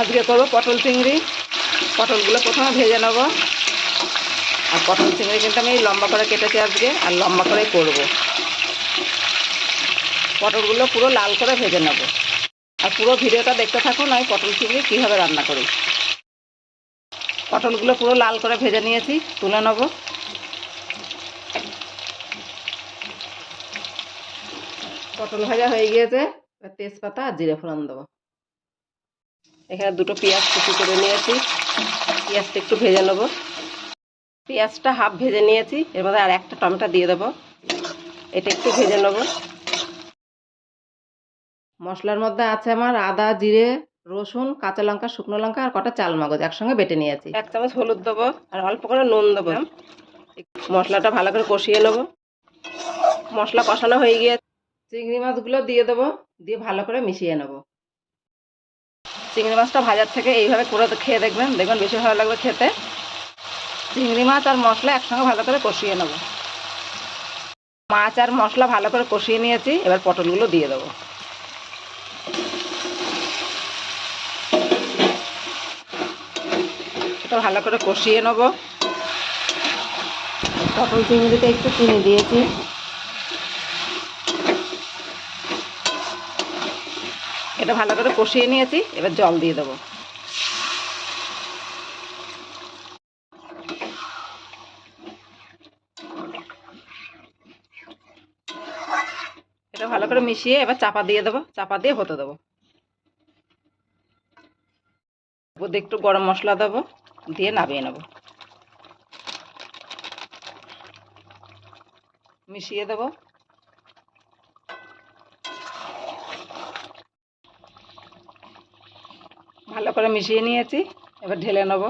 আজকে করব পটল চিংড়ি। পটলগুলো প্রথমে ভেজে নেব। আর পটল চিংড়ি কিন্তু আমি লম্বা করে কেটেছি আজকে, আর লম্বা করে করব। পটলগুলো পুরো লাল করে ভেজে নেব। আর পুরো ভিডিওটা দেখতে থাকুন, আমি পটল চিংড়ি কীভাবে রান্না করি। পটলগুলো পুরো লাল করে ভেজে নিয়েছি, তুলে নেব। পটল ভাজা হয়ে গিয়েছে তেজপাতা আর জিরে ফোড়ন দেবো। এখানে দুটো পেঁয়াজ কুচি করে নিয়েছি। পেঁয়াজটা একটু ভেজে নেব। পেঁয়াজটা হাফ ভেজে নিয়েছি। এর মধ্যে আর একটা টমেটো দিয়ে দেবো। এটা একটু ভেজে নেব। মশলার মধ্যে আছে আমার আদা জিরে রসুন কাঁচা লঙ্কা শুকনো লঙ্কা আর কটা চাল মগজ একসঙ্গে বেটে নিয়েছি। এক চামচ হলুদ দেবো আর অল্প করে নুন দেবো। মশলাটা ভালো করে কষিয়ে নেব। মশলা কষানো হয়ে গিয়ে চিংড়ি মাছগুলো দিয়ে দেবো। দিয়ে ভালো করে মিশিয়ে নেব। চিংড়ি মাছটা ভাজার থেকে এইভাবে করে খেয়ে দেখবেন। দেখবেন বেশি ভালো লাগবে খেতে। চিংড়ি মাছ আর মশলা একসঙ্গে ভালো করে কষিয়ে নেব। মাছ আর মশলা ভালো করে কষিয়ে নিয়েছি, এবার পটলগুলো দিয়ে দেবো। এটা ভালো করে কষিয়ে নেব। পটল চিংড়িতে একটু চিনি দিয়েছি। এটা ভালো করে কষিয়ে নিয়েছি, এবার জল দিয়ে দেবো। এটা ভালো করে মিশিয়ে এবার চাপা দিয়ে দেবো, চাপা দিয়ে হতে দেবো। একটু গরম মশলা দেবো, দিয়ে নামিয়ে নেব। মিশিয়ে দেবো। করে মিশিয়ে নিয়েছি এবার ঢেলে নেব।